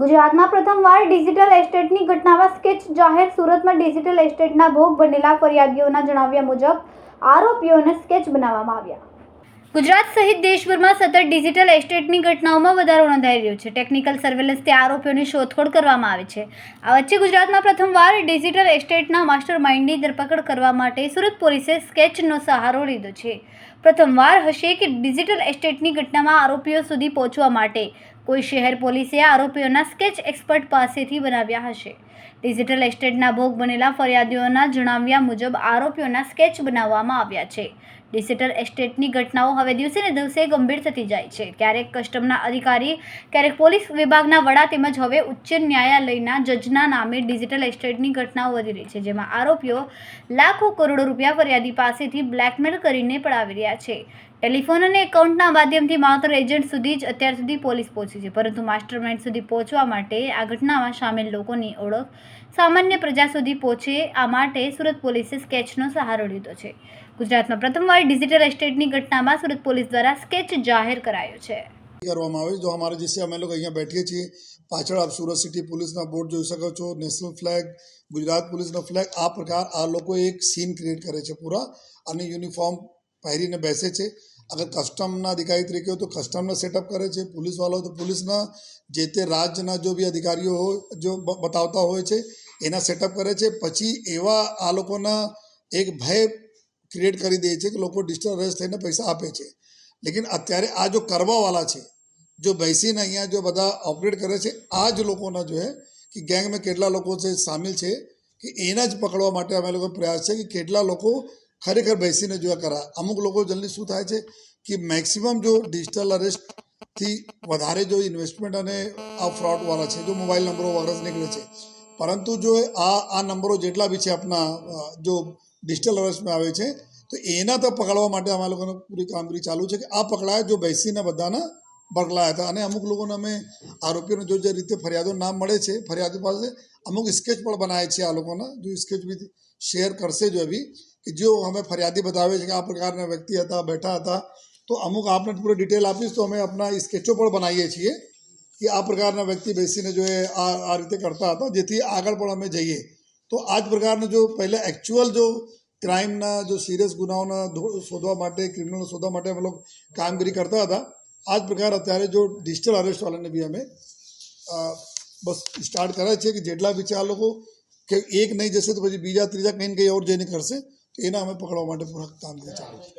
ગુજરાતમાં પ્રથમવાર ડિજિટલ એસ્ટેટની ઘટનામાં સ્કેચ જાહેર, સુરતમાં ડિજિટલ એસ્ટેટના ભોગ બનેલા ફરિયાદીઓના જણાવ્યા મુજબ આરોપીઓને સ્કેચ બનાવવામાં આવ્યા. ગુજરાત સહિત દેશભરમાં સતત ડિજિટલ એસ્ટેટની ઘટનાઓમાં વધારો નોંધાઈ રહ્યો છે. ટેકનિકલ સર્વેલન્સથી આરોપીઓની શોધખોળ કરવામાં આવે છે. આ વચ્ચે ગુજરાતમાં પ્રથમવાર ડિજિટલ એસ્ટેટના માસ્ટર માઇન્ડની ધરપકડ કરવા માટે સુરત પોલીસે સ્કેચનો સહારો લીધો છે. પ્રથમવાર હશે કે ડિજિટલ એસ્ટેટની ઘટનામાં આરોપીઓ સુધી પહોંચવા માટે કોઈ શહેર પોલીસે આરોપીઓના સ્કેચ એક્સપર્ટ પાસેથી બનાવ્યા હશે. ડિજિટલ એસ્ટેટના ભોગ બનેલા ફરિયાદીઓના જણાવ્યા મુજબ આરોપીઓના સ્કેચ બનાવવામાં આવ્યા છે. ડિજિટલ એસ્ટેટની ઘટનાઓ હવે દિવસે ને દિવસે ગંભીર થતી જાય છે. ક્યારેક કસ્ટમના અધિકારી, ક્યારેક પોલીસ વિભાગના વડા તેમજ હવે ઉચ્ચ ન્યાયાલયના જજના નામે ડિજિટલ એસ્ટેટની ઘટનાઓ વધી રહી છે, જેમાં આરોપીઓ લાખો કરોડો રૂપિયા ફરિયાદી પાસેથી બ્લેકમેલ કરીને પડાવી રહ્યા છે. ટેલિફોન અને એકાઉન્ટના માધ્યમથી માત્ર એજન્ટ સુધી જ અત્યાર સુધી પોલીસ પહોંચી છે, પરંતુ માસ્ટરમાઇન્ડ સુધી પહોંચવા માટે આ ઘટનામાં સામેલ લોકોની ઓળખ સામાન્ય પ્રજા સુધી પહોંચે આ માટે સુરત પોલીસે સ્કેચનો સહારો લીધો છે. ગુજરાતમાં પ્રથમવાર ડિજિટલ એસ્ટેટની ઘટનામાં સુરત પોલીસ દ્વારા સ્કેચ જાહેર કરાયો છે. કરવામાં આવે. જો અમારે જે અમે લોકો અહીંયા બેઠીએ છીએ. પાછળ આપ સુરત સિટી પોલીસના બોર્ડ જોઈ શકો છો. નેશનલ ફ્લેગ ગુજરાત પોલીસનો ફ્લેગ આ પ્રકાર આ લોકો એક સીન ક્રિએટ કરે છે પૂરા. અને યુનિફોર્મ પહેરીને બેસે છે. અગર કસ્ટમના અધિકારી તરીકે હોય તો કસ્ટમના સેટઅપ કરે છે. પોલીસવાળો તો પોલીસના. જે તે રાજ્યના જો બી અધિકારીઓ જો બતાવતા હોય છે, એના સેટઅપ કરે છે. પછી એવા આ લોકોના એક ભય ક્રિએટ કરી દે છે કે લોકો અરેસ્ટ થઈને પૈસા આપે છે. લેકિન અત્યારે આ જો કરવાવાળા છે, જો બેસીને અહીંયા જો બધા ઓપરેટ કરે છે આ જ લોકોના જો કે ગેંગમાં કેટલા લોકો છે, સામેલ છે, કે એના જ પકડવા માટે અમે લોકો પ્રયાસ છે કે કેટલા લોકો ખરેખર બેસીને જો આ કરા. અમુક લોકો જલ્દી શું થાય છે કે મેક્સિમમ જો ડિજિટલ અરેસ્ટથી વધારે જો ઇન્વેસ્ટમેન્ટ અને આ ફ્રોડવાળા છે, જો મોબાઈલ નંબરો વગેરે નીકળે છે. પરંતુ જો આ આ નંબરો જેટલા બી છે આપણા જો ડિજિટલ અરેસ્ટમાં આવે છે તો એના તો પકડવા માટે અમારા લોકોને પૂરી કામગીરી ચાલુ છે કે આ પકડાય જો બેસીને બધાના પકડાયા હતા અને અમુક લોકોને અમે આરોપીઓને જો જે રીતે ફરિયાદો નામ મળે છે ફરિયાદો પાસે અમુક સ્કેચ પણ બનાવે છે આ લોકોના જો સ્કેચ બી શેર કરશે જો અભી કે જો અમે ફરિયાદી બતાવે છે કે આ પ્રકારના વ્યક્તિ હતા બેઠા હતા તો અમુક આપને પૂરી ડિટેલ આપીશ તો અમે આપણા સ્કેચો પણ બનાવીએ છીએ કે આ પ્રકારના વ્યક્તિ બેસીને જો એ આ આ રીતે કરતા હતા જેથી આગળ પણ અમે જઈએ તો આ જ પ્રકારનું જો પહેલાં એકચ્યુઅલ જો ક્રાઇમના જો સિરિયસ ગુનાઓના શોધવા માટે ક્રિમિનલ શોધવા માટે અમે લોકો કામગીરી કરતા હતા. આ જ પ્રકાર અત્યારે જો ડિજિટલ અરેસ્ટવાળાને બી અમે બસ સ્ટાર્ટ કરે છે કે જેટલા બી આ લોકો, કે એક નહીં જશે તો પછી બીજા ત્રીજા કંઈ ને કંઈ ઓર જઈને કરશે, તો એના અમે પકડવા માટે પૂરા કામગીરી ચાલુ છે.